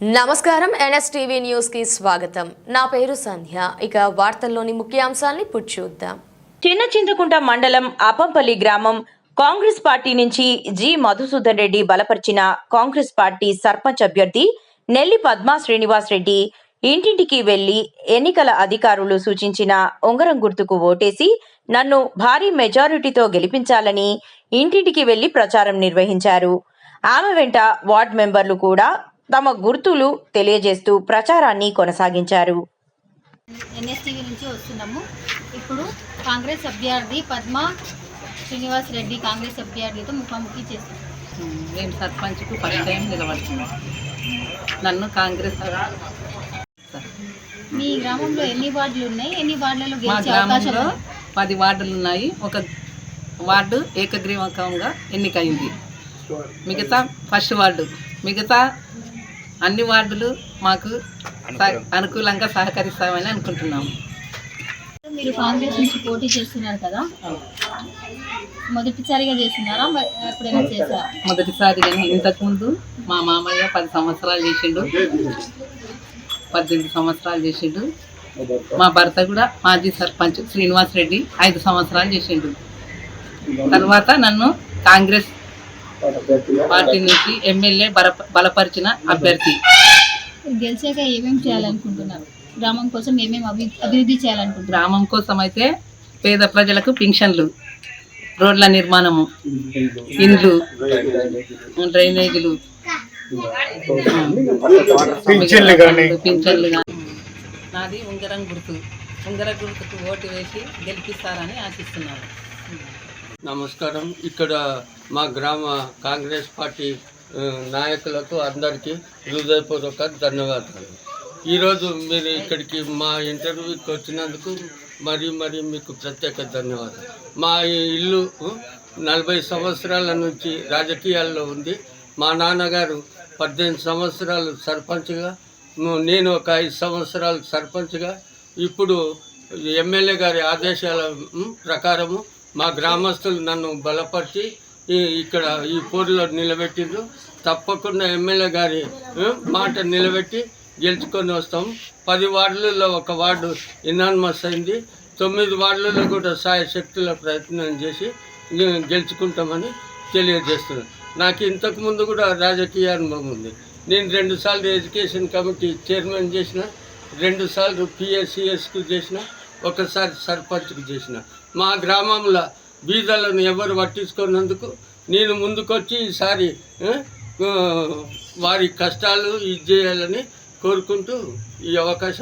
నమస్కారం ఎన్ఎస్టీవీ న్యూస్కి స్వాగతం. నా పేరు సంధ్య. ఇక వార్తల్లోని ముఖ్యాంశాల్ని పుట్టి చూద్దాం. చిన్న చింతకుంట మండలం అపంపల్లి గ్రామం కాంగ్రెస్ పార్టీ నుంచి జి మధుసూదన్ రెడ్డి బలపరిచిన కాంగ్రెస్ పార్టీ సర్పంచ్ అభ్యర్థి నెల్లి పద్మా శ్రీనివాస్ రెడ్డి ఇంటింటికి వెళ్ళి ఎన్నికల అధికారులు సూచించిన ఉంగరం గుర్తుకు ఓటేసి నన్ను భారీ మెజారిటీతో గెలిపించాలని ఇంటింటికి వెళ్ళి ప్రచారం నిర్వహించారు. ఆమె వెంట వార్డ్ మెంబర్లు కూడా తమ గుర్తులు తెలియజేస్తూ ప్రచారాన్ని కొనసాగించారు. ఎన్ఎస్టీవీ నుంచి వస్తున్నాము. ఇప్పుడు కాంగ్రెస్ అభ్యర్థి పద్మ శ్రీనివాస్ రెడ్డి కాంగ్రెస్ అభ్యర్థితో ముఖాముఖి చేస్తాం నేను సర్పంచ్కు ఫస్ట్ టైం నిలబడుతున్నాను నన్ను కాంగ్రెస్ మీ గ్రామంలో ఎన్ని వార్డులు ఉన్నాయి? ఎన్ని వార్డులలో మా గెలిచే? పది వార్డులు ఉన్నాయి. ఒక వార్డు ఏకగ్రీవకంగా ఎన్నికైంది. మిగతా ఫస్ట్ వార్డు. మిగతా అన్ని వార్డులు మాకు అనుకూలంగా సహకరిస్తామని అనుకుంటున్నాము మీరు కాంగ్రెస్ నుంచి పోటీ చేస్తున్నారు కదా? మొదటిసారిగా చేస్తున్నారా? ఎప్పుడైనా చేశారా? ఇంతకుముందు మా మామయ్య పది సంవత్సరాలు చేసిండు. పద్దెనిమిది సంవత్సరాలు చేసిండు. మా భర్త కూడా మాజీ సర్పంచ్ శ్రీనివాస్ రెడ్డి ఐదు సంవత్సరాలు చేసిండు. తర్వాత నన్ను కాంగ్రెస్ పార్టీ నుంచి ఎమ్మెల్యే బల బలపరిచిన అభ్యర్థి. గెలిచాక ఏమేమి చేయాలనుకుంటున్నారు? గ్రామం కోసం ఏమేమి అభి అభివృద్ధి చేయాలనుకుంటున్నారు? గ్రామం కోసం అయితే పేద ప్రజలకు పింఛన్లు రోడ్ల నిర్మాణము ఇండ్లు డ్రైనేజీలు. పింఛన్లు కానీ నాది ఉంగరం గుర్తు. ఉంగర గుర్తుకు ఓటు వేసి గెలిపిస్తారని ఆశిస్తున్నాను. నమస్కారం. ఇక్కడ మా గ్రామ కాంగ్రెస్ పార్టీ నాయకులకు అందరికీ హృదయపూర్వక ధన్యవాదాలు. ఈరోజు మీరు ఇక్కడికి మా ఇంటర్వ్యూకి వచ్చినందుకు మరీ మరీ మీకు ప్రత్యేక ధన్యవాదాలు. మా ఇల్లు నలభై సంవత్సరాల నుంచి రాజకీయాల్లో ఉంది. మా నాన్నగారు పద్దెనిమిది సంవత్సరాలు సర్పంచ్గా నేను ఒక ఐదు సంవత్సరాలు సర్పంచ్గా ఇప్పుడు ఎమ్మెల్యే గారి ఆదేశాల ప్రకారము మా గ్రామస్తులు నన్ను బలపరిచి ఇక్కడ ఈ పోరులో నిలబెట్టిండ్రు. తప్పకుండా ఎమ్మెల్యే గారి మాట నిలబెట్టి గెలుచుకొని వస్తాం. పది వార్డులలో ఒక వార్డు ఇనాన్మస్ అయింది. తొమ్మిది వార్డులలో కూడా సాయ శక్తుల ప్రయత్నం చేసి గెలుచుకుంటామని తెలియజేస్తున్నాను. నాకు ఇంతకు ముందు కూడా రాజకీయ అనుభవం ఉంది. నేను రెండుసార్లు ఎడ్యుకేషన్ కమిటీ చైర్మన్ చేసిన రెండుసార్లు పిఎస్సిఎస్కు చేసిన ఒకసారి సర్పంచ్కి చేసిన. మా గ్రామంలో బీదలను ఎవరు పట్టించుకున్నందుకు నేను ముందుకొచ్చి ఈసారి వారి కష్టాలు ఇది చేయాలని కోరుకుంటూ ఈ అవకాశం